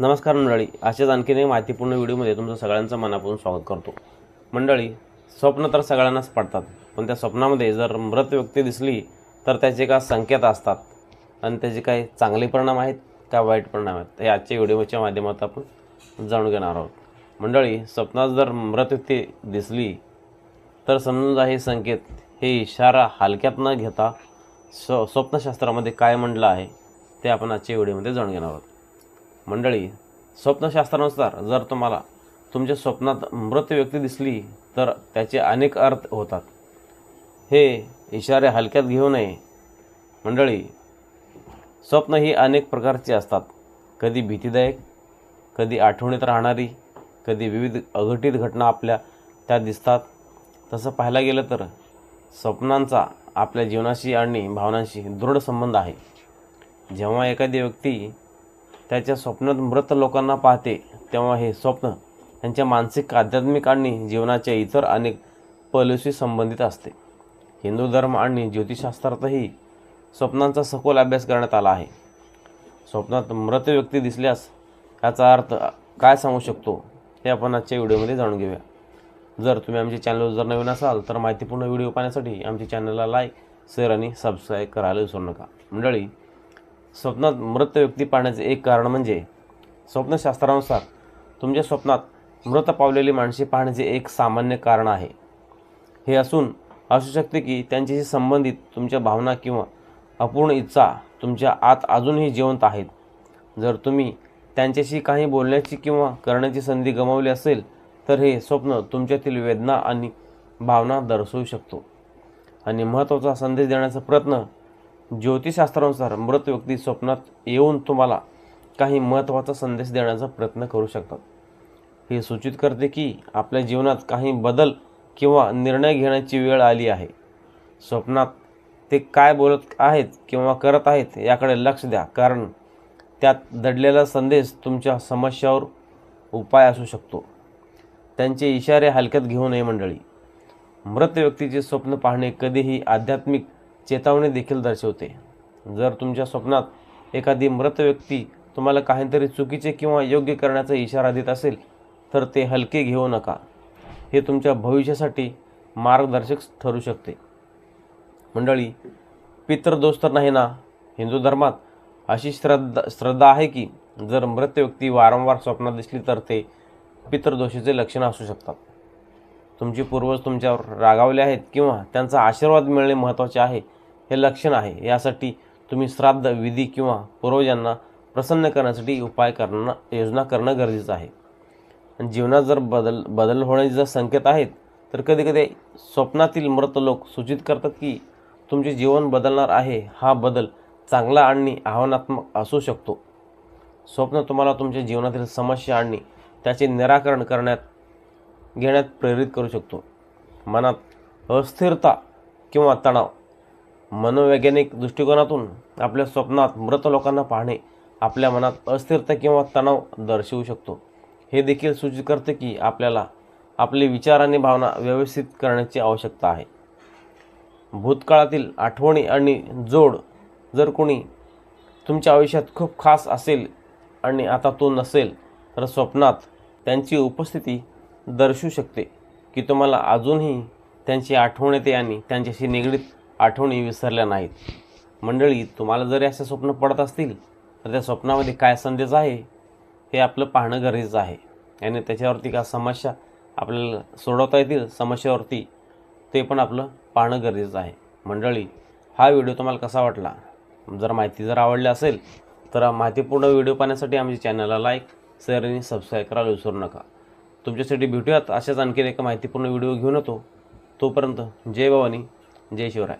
नमस्कार मंडळी अशाच आणखीन एक माहितीपूर्ण व्हिडिओमध्ये तुमचं सगळ्यांचं मनापासून स्वागत करतो. मंडळी स्वप्न तर सगळ्यांनाच पडतात पण त्या स्वप्नामध्ये जर मृत व्यक्ती दिसली तर त्याचे का संकेत असतात? आणि त्याचे काही चांगले परिणाम आहेत का वाईट परिणाम आहेत? हे आजच्या व्हिडिओच्या माध्यमात आपण जाणून घेणार आहोत. मंडळी स्वप्नात जर मृत व्यक्ती दिसली तर समजून जा हे संकेत हे इशारा हलक्यात न घेता स्व स्वप्नशास्त्रामध्ये काय म्हटलं आहे ते आपण आजच्या व्हिडिओमध्ये जाणून घेणार आहोत. मंडळी स्वप्नशास्त्रानुसार जर तुम्हाला तुमच्या स्वप्नात मृत व्यक्ती दिसली तर त्याचे अनेक अर्थ होतात. हे इशारे हलक्यात घेऊ नये. मंडळी स्वप्न ही अनेक प्रकारची असतात. कधी भीतीदायक कधी आठवणीत राहणारी कधी विविध अघटित घटना आपल्या त्या दिसतात. तसं पाहायला गेलं तर स्वप्नांचा आपल्या जीवनाशी आणि भावनांशी दृढ संबंध आहे. जेव्हा एखादी व्यक्ती त्याच्या स्वप्नात मृत लोकांना पाहते तेव्हा हे स्वप्न त्यांच्या मानसिक आध्यात्मिक आणि जीवनाच्या इतर अनेक पैलूशी संबंधित असते. हिंदू धर्म आणि ज्योतिषशास्त्रातही स्वप्नांचा सखोल अभ्यास करण्यात आला आहे. स्वप्नात मृत व्यक्ती दिसल्यास याचा अर्थ काय सांगू शकतो हे आपण आजच्या व्हिडिओमध्ये जाणून घेऊया. जर तुम्ही आमच्या चॅनलवर जर नवीन असाल तर माहितीपूर्ण व्हिडिओ पाहण्यासाठी आमच्या चॅनलला लाईक शेअर आणि सबस्क्राईब करायला विसरू नका. मंडळी स्वप्नात मृत व्यक्ती पाहण्याचे एक कारण म्हणजे स्वप्नशास्त्रानुसार तुमच्या स्वप्नात मृत पावलेली माणसे पाहण्याचे एक सामान्य कारण आहे. हे असून असू शकते की त्यांच्याशी संबंधित तुमच्या भावना किंवा अपूर्ण इच्छा तुमच्या आत अजूनही जिवंत आहेत. जर तुम्ही त्यांच्याशी काही बोलण्याची किंवा करण्याची संधी गमावली असेल तर हे स्वप्न तुमच्यातील वेदना आणि भावना दर्शवू शकतो. आणि महत्त्वाचा संदेश देण्याचा प्रयत्न ज्योतिषशास्त्रानुसार मृत व्यक्ती स्वप्नात येऊन तुम्हाला काही महत्त्वाचा संदेश देण्याचा प्रयत्न करू शकतात. हे सूचित करते की आपल्या जीवनात काही बदल किंवा निर्णय घेण्याची वेळ आली आहे. स्वप्नात ते काय बोलत आहेत किंवा करत आहेत याकडे लक्ष द्या कारण त्यात दडलेला संदेश तुमच्या समस्यावर उपाय असू शकतो. त्यांचे इशारे हलक्यात घेऊ नये मंडळी. मृत व्यक्तीचे स्वप्न पाहणे कधीही आध्यात्मिक चेतावणी देखील दर्शवते. जर तुमच्या स्वप्नात एखादी मृत व्यक्ती तुम्हाला काहीतरी चुकीचे किंवा योग्य करण्याचा इशारा देत असेल तर ते हलके घेऊ नका. हे तुमच्या भविष्यासाठी मार्गदर्शक ठरू शकते. मंडळी पितृदोष तर नाही ना? हिंदू धर्मात अशी श्रद्धा श्रद्धा आहे की जर मृत व्यक्ती वारंवार स्वप्नात दिसली तर ते पितृदोषीचे लक्षण असू शकतात. तुमचे पूर्वज तुमच्यावर रागावले आहेत किंवा त्यांचा आशीर्वाद मिळणे महत्त्वाचे आहे हे लक्षण आहे. यासाठी तुम्ही श्राद्ध विधी किंवा पूर्वजांना प्रसन्न करण्यासाठी उपाय करणं योजना करणं गरजेचं आहे. आणि जीवनात जर बदल बदल होण्याचे जर संकेत आहेत तर कधीकधी स्वप्नातील मृत लोक सूचित करतात की तुमचे जीवन बदलणार आहे. हा बदल चांगला आणि आव्हानात्मक असू शकतो. स्वप्न तुम्हाला तुमच्या जीवनातील समस्या आणि त्याचे निराकरण करण्यात घेण्यात प्रेरित करू शकतो. मनात अस्थिरता किंवा तणाव मनोवैज्ञानिक दृष्टिकोनातून आपल्या स्वप्नात मृत लोकांना पाहणे आपल्या मनात अस्थिरता किंवा तणाव दर्शवू शकतो. हे देखील सूचित करते की आपल्याला आपले विचार आणि भावना व्यवस्थित करण्याची आवश्यकता आहे. भूतकाळातील आठवणी आणि जोड जर कोणी तुमच्या आयुष्यात खूप खास असेल आणि आता तो नसेल तर स्वप्नात त्यांची उपस्थिती दर्शवू शकते की तुम्हाला अजूनही त्यांची आठवण येते आणि त्यांच्याशी निगडीत आठवणी विसरल्या नाहीत. मंडळी तुम्हाला जरी असे स्वप्न पडत असतील तर त्या स्वप्नामध्ये काय संदेश आहे हे आपलं पाहणं गरजेचं आहे. आणि त्याच्यावरती का समस्या आपल्याला सोडवता येतील समस्यावरती ते पण आपलं पाहणं गरजेचं आहे. मंडळी हा व्हिडिओ तुम्हाला कसा वाटला? जर माहिती जर आवडली असेल तर माहितीपूर्ण व्हिडिओ पाहण्यासाठी आमच्या चॅनलला लाईक शेअर आणि सबस्क्राईब करायला विसरू नका. तुमच्यासाठी भेटूयात. अशाच आणखीन एका माहितीपूर्ण व्हिडिओ घेऊन येतो. तोपर्यंत जय भवानी जय शिवराय.